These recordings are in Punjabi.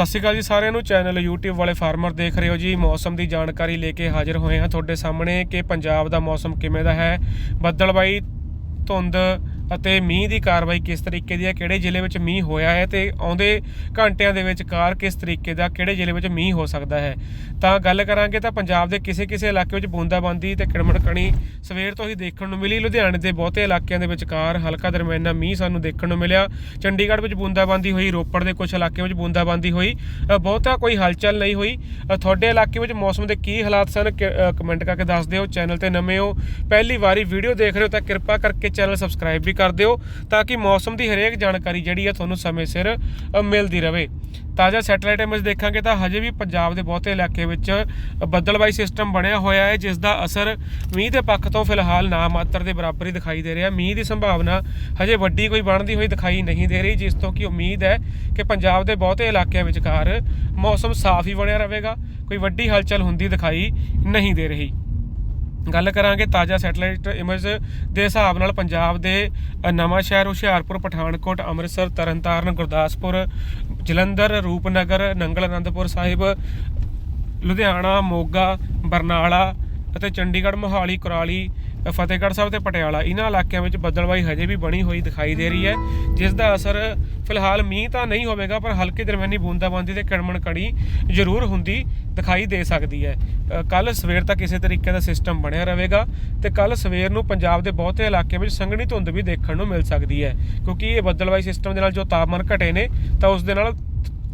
ਸਤਿ ਸ਼੍ਰੀ ਅਕਾਲ ਜੀ ਸਾਰਿਆਂ ਨੂੰ। ਚੈਨਲ YouTube ਵਾਲੇ ਫਾਰਮਰ ਦੇਖ ਰਹੇ ਹੋ ਜੀ। ਮੌਸਮ ਦੀ ਜਾਣਕਾਰੀ ਲੈ ਕੇ ਹਾਜ਼ਰ ਹੋਏ ਹਾਂ ਤੁਹਾਡੇ ਸਾਹਮਣੇ ਕਿ ਪੰਜਾਬ ਦਾ ਮੌਸਮ ਕਿਵੇਂ ਦਾ ਹੈ। ਬੱਦਲਬਾਈ ਧੁੰਦ ਅਤੇ ਮੀਂਹ ਦੀ ਕਾਰਵਾਈ ਕਿਸ ਤਰੀਕੇ ਦੀ ਹੈ, ਕਿਹੜੇ ਜ਼ਿਲ੍ਹੇ ਵਿੱਚ ਮੀਂਹ ਹੋਇਆ ਹੈ ਤੇ ਆਉਂਦੇ ਘੰਟਿਆਂ ਦੇ ਵਿੱਚ ਕਾਰ ਕਿਸ ਤਰੀਕੇ ਦਾ, ਕਿਹੜੇ ਜ਼ਿਲ੍ਹੇ ਵਿੱਚ ਮੀਂਹ ਹੋ ਸਕਦਾ ਹੈ। ਤਾਂ ਗੱਲ ਕਰਾਂਗੇ ਤਾਂ ਪੰਜਾਬ ਦੇ ਕਿਸੇ ਕਿਸੇ ਇਲਾਕੇ ਵਿੱਚ ਬੂੰਦਾਬਾਂਦੀ ਤੇ ਕਿੜਮਣ ਕਣੀ ਸਵੇਰ ਤੋਂ ਹੀ ਦੇਖਣ ਨੂੰ ਮਿਲੀ। ਲੁਧਿਆਣੇ ਦੇ ਬਹੁਤੇ ਇਲਾਕਿਆਂ ਦੇ ਵਿਚਕਾਰ ਹਲਕਾ ਦਰਮਿਆਨਾ ਮੀਂਹ ਸਾਨੂੰ ਦੇਖਣ ਨੂੰ ਮਿਲਿਆ। ਚੰਡੀਗੜ੍ਹ ਵਿੱਚ ਬੂੰਦਾਬਾਂਦੀ ਹੋਈ, ਰੋਪੜ ਦੇ ਕੁਝ ਇਲਾਕਿਆਂ ਵਿੱਚ ਬੂੰਦਾਬਾਂਦੀ ਹੋਈ। ਬਹੁਤਾ ਕੋਈ ਹਲਚਲ ਨਹੀਂ ਹੋਈ। ਤੁਹਾਡੇ ਇਲਾਕੇ ਵਿੱਚ ਮੌਸਮ ਦੇ ਕੀ ਹਾਲਾਤ ਸਨ? ਕਮੈਂਟ ਕਰਕੇ ਦੱਸ ਦਿਓ, ਚੈਨਲ ਤੇ ਨਵੇਂ ਹੋ। ਪਹਿਲੀ ਵਾਰੀ ਵੀਡੀਓ ਦੇਖ ਰਹੇ ਹੋ ਤਾਂ ਕਿਰਪਾ ਕਰਕੇ ਚੈਨਲ ਸਬਸਕ੍ਰਾਈਬ ਵੀ ਕਰ ਦਿਓ ਤਾਂ ਕਿ ਮੌਸਮ ਦੀ ਹਰੇਕ ਜਾਣਕਾਰੀ ਜਿਹੜੀ ਹੈ ਤੁਹਾਨੂੰ ਸਮੇਂ ਸਿਰ ਮਿਲਦੀ ਰਹੇ ਤਾਜ਼ਾ ਸੈਟੇਲਾਈਟ ਇਮੇਜ ਦੇਖਾਂਗੇ ਤਾਂ ਹਜੇ ਵੀ ਪੰਜਾਬ ਦੇ ਬਹੁਤੇ ਇਲਾਕੇ ਵਿੱਚ ਬੱਦਲਬਾਈ ਸਿਸਟਮ ਬਣਿਆ ਹੋਇਆ ਹੈ, ਜਿਸ ਦਾ ਅਸਰ ਮੀਂਹ ਦੇ ਪੱਖ ਤੋਂ ਫਿਲਹਾਲ ਨਾ ਮਾਤਰ ਦੇ ਬਰਾਬਰ ਹੀ ਦਿਖਾਈ ਦੇ ਰਿਹਾ। ਮੀਂਹ ਦੀ ਸੰਭਾਵਨਾ ਹਜੇ ਵੱਡੀ ਕੋਈ ਬਣਦੀ ਹੋਈ ਦਿਖਾਈ ਨਹੀਂ ਦੇ ਰਹੀ, ਜਿਸ ਤੋਂ ਕਿ ਉਮੀਦ ਹੈ ਕਿ ਪੰਜਾਬ ਦੇ ਬਹੁਤੇ ਇਲਾਕਿਆਂ ਵਿਚਕਾਰ ਮੌਸਮ ਸਾਫ਼ ਹੀ ਬਣਿਆ ਰਹੇਗਾ, ਕੋਈ ਵੱਡੀ ਹਲਚਲ ਹੁੰਦੀ ਦਿਖਾਈ ਨਹੀਂ ਦੇ ਰਹੀ। ਗੱਲ ਕਰਾਂਗੇ ਤਾਜ਼ਾ ਸੈਟੇਲਾਈਟ ਇਮੇਜ ਦੇ ਹਿਸਾਬ ਨਾਲ ਪੰਜਾਬ ਦੇ ਅ, ਨਵਾਂ ਸ਼ਹਿਰ ਹੁਸ਼ਿਆਰਪੁਰ ਪਠਾਨਕੋਟ ਅੰਮ੍ਰਿਤਸਰ ਤਰਨਤਾਰਨ ਗੁਰਦਾਸਪੁਰ ਜਲੰਧਰ ਰੂਪਨਗਰ ਨੰਗਲ ਅਨੰਦਪੁਰ ਸਾਹਿਬ ਲੁਧਿਆਣਾ ਮੋਗਾ ਬਰਨਾਲਾ ਅਤੇ ਚੰਡੀਗੜ੍ਹ ਮੋਹਾਲੀ ਕੁਰਾਲੀ ਫਤਿਹਗੜ੍ਹ ਸਾਹਿਬ ਤੇ ਪਟਿਆਲਾ, ਇਹਨਾਂ ਇਲਾਕਿਆਂ ਵਿੱਚ ਬੱਦਲਬਾਈ ਹਜੇ ਵੀ ਬਣੀ ਹੋਈ ਦਿਖਾਈ ਦੇ ਰਹੀ ਹੈ, ਜਿਸ ਦਾ ਅਸਰ ਫਿਲਹਾਲ ਮੀਂਹ ਤਾਂ ਨਹੀਂ ਹੋਵੇਗਾ, ਪਰ ਹਲਕੀ ਦਰਮਿਆਨੀ ਬੂੰਦਾਬਾਂਦੀ ਤੇ ਕੜਮਣ ਕੜੀ ਜ਼ਰੂਰ ਹੁੰਦੀ ਦਿਖਾਈ ਦੇ ਸਕਦੀ ਹੈ। ਕੱਲ ਸਵੇਰ ਤੱਕ ਕਿਸੇ ਤਰੀਕੇ ਦਾ ਸਿਸਟਮ ਬਣਿਆ ਰਹੇਗਾ ਤੇ ਕੱਲ ਸਵੇਰ ਨੂੰ ਪੰਜਾਬ ਦੇ ਬਹੁਤੇ ਇਲਾਕਿਆਂ ਵਿੱਚ ਸੰਘਣੀ ਧੁੰਦ ਵੀ ਦੇਖਣ ਨੂੰ ਮਿਲ ਸਕਦੀ ਹੈ, ਕਿਉਂਕਿ ਇਹ ਬੱਦਲਬਾਈ ਸਿਸਟਮ ਦੇ ਨਾਲ ਜੋ ਤਾਪਮਾਨ ਘਟੇ ਨੇ, ਤਾਂ ਉਸ ਦੇ ਨਾਲ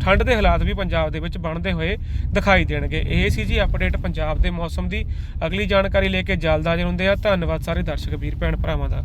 ਠੰਡ ਦੇ ਹਾਲਾਤ ਵੀ ਪੰਜਾਬ ਦੇ ਵਿੱਚ ਬਣਦੇ ਹੋਏ ਦਿਖਾਈ ਦੇਣਗੇ। ਇਹ ਸੀ ਜੀ ਅਪਡੇਟ ਪੰਜਾਬ ਦੇ ਮੌਸਮ ਦੀ। ਅਗਲੀ ਜਾਣਕਾਰੀ ਲੈ ਕੇ ਜਲਦ ਹਾਜ਼ਰ ਹੁੰਦੇ ਆ ਧੰਨਵਾਦ ਸਾਰੇ ਦਰਸ਼ਕ, ਵੀਰ, ਭੈਣ, ਭਰਾਵਾਂ ਦਾ।